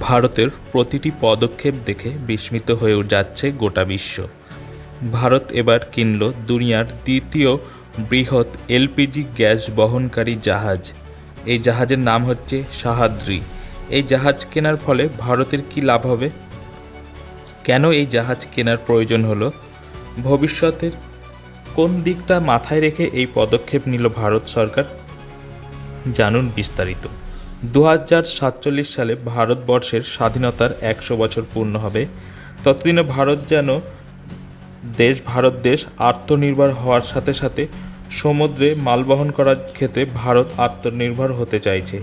ভারতের প্রতিটি পদক্ষেপ দেখে বিস্মিত হয়ে যাচ্ছে গোটা বিশ্ব। ভারত এবার কিনল দুনিয়ার দ্বিতীয় বৃহৎ এলপিজি গ্যাস বহনকারী জাহাজ। এই জাহাজের নাম হচ্ছে সাহাদ্রি। এই জাহাজ কেনার ফলে ভারতের কী লাভ হবে? কেন এই জাহাজ কেনার প্রয়োজন হলো? ভবিষ্যতের কোন দিকটা মাথায় রেখে এই পদক্ষেপ নিল ভারত সরকার? জানুন বিস্তারিত। দু সাতচল্লিশ সালে ভারতবর্ষের স্বাধীনতার একশো বছর পূর্ণ হবে। ততদিনে ভারত যেন দেশ, ভারত দেশ আত্মনির্ভর হওয়ার সাথে সাথে সমুদ্রে মালবহন করার ক্ষেত্রে ভারত আত্মনির্ভর হতে চাইছে।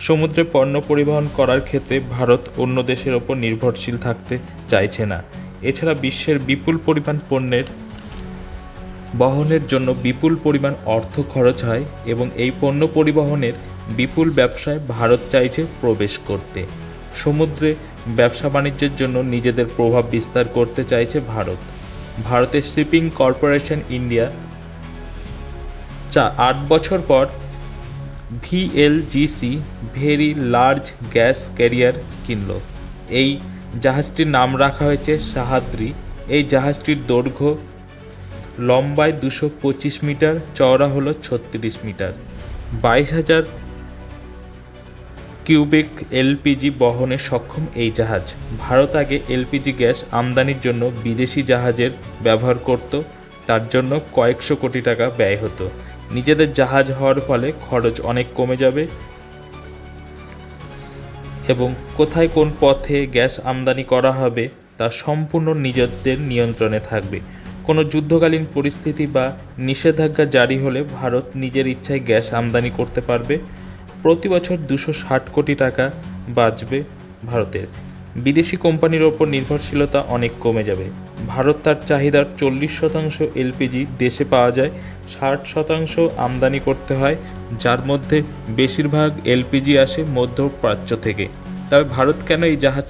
সমুদ্রে পণ্য পরিবহন করার ক্ষেত্রে ভারত অন্য দেশের ওপর নির্ভরশীল থাকতে চাইছে না। এছাড়া বিশ্বের বিপুল পরিমাণ পণ্যের বহনের জন্য বিপুল পরিমাণ অর্থ খরচ হয় এবং এই পণ্য পরিবহনের বিপুল ব্যবসায় ভারত চাইছে প্রবেশ করতে। সমুদ্রে ব্যবসা বাণিজ্যের জন্য নিজেদের প্রভাব বিস্তার করতে চাইছে ভারত। ভারতের শিপিং কর্পোরেশন ইন্ডিয়া চা, আট বছর পর VLGC very large gas carrier কিনল। এই জাহাজটির নাম রাখা হয়েছে সাহাদ্রি। এই জাহাজটির দৈর্ঘ্য লম্বায় দুশো পঁচিশ মিটার, চওড়া হলো ছত্রিশ মিটার। বাইশ হাজার কিউবিক এলপিজি বহনে সক্ষম এই জাহাজ। ভারত আগে এলপিজি গ্যাস আমদানির জন্য বিদেশি জাহাজের ব্যবহার করত, তার জন্য কয়েকশো কোটি টাকা ব্যয় হতো। নিজেদের জাহাজ হওয়ার ফলে খরচ অনেক কমে যাবে এবং কোথায় কোন পথে গ্যাস আমদানি করা হবে তা সম্পূর্ণ নিজেদের নিয়ন্ত্রণে থাকবে। কোনো যুদ্ধকালীন পরিস্থিতি বা নিষেধাজ্ঞা জারি হলে ভারত নিজের ইচ্ছায় গ্যাস আমদানি করতে পারবে। প্রতি বছর দুশো ষাট কোটি টাকা বাঁচবে ভারতের। বিদেশি কোম্পানির ওপর নির্ভরশীলতা অনেক কমে যাবে। ভারত তার চাহিদার চল্লিশ শতাংশ এলপিজি দেশে পাওয়া যায়, ষাট শতাংশ আমদানি করতে হয়, যার মধ্যে বেশিরভাগ এলপিজি আসে মধ্যপ্রাচ্য থেকে। তবে ভারত কেন এই জাহাজ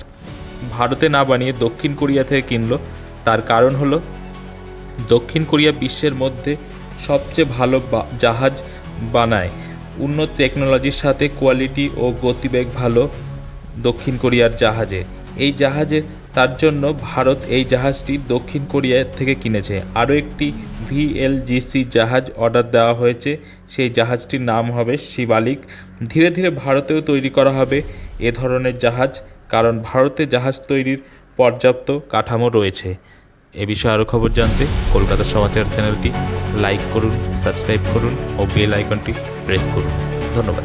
ভারতে না বানিয়ে দক্ষিণ কোরিয়া থেকে কিনলো? তার কারণ হলো দক্ষিণ কোরিয়া বিশ্বের মধ্যে সবচেয়ে ভালো জাহাজ বানায়। উন্নত টেকনোলজির সাথে কোয়ালিটি ও গতিবেগ ভালো দক্ষিণ কোরিয়ার জাহাজে। এই জাহাজে তার জন্য ভারত এই জাহাজটি দক্ষিণ কোরিয়া থেকে কিনেছে। আরও একটি ভিএলজিসি জাহাজ অর্ডার দেওয়া হয়েছে। সেই জাহাজটির নাম হবে শিবালিক। ধীরে ধীরে ভারতেও তৈরি করা হবে এ ধরনের জাহাজ, কারণ ভারতে জাহাজ তৈরির পর্যাপ্ত কাঠামো রয়েছে। এ বিষয়ে আরও খবর জানতে কলকাতা সমাচার চ্যানেলটি লাইক করুন, সাবস্ক্রাইব করুন ও বেল আইকনটি প্রেস করুন। ধন্যবাদ।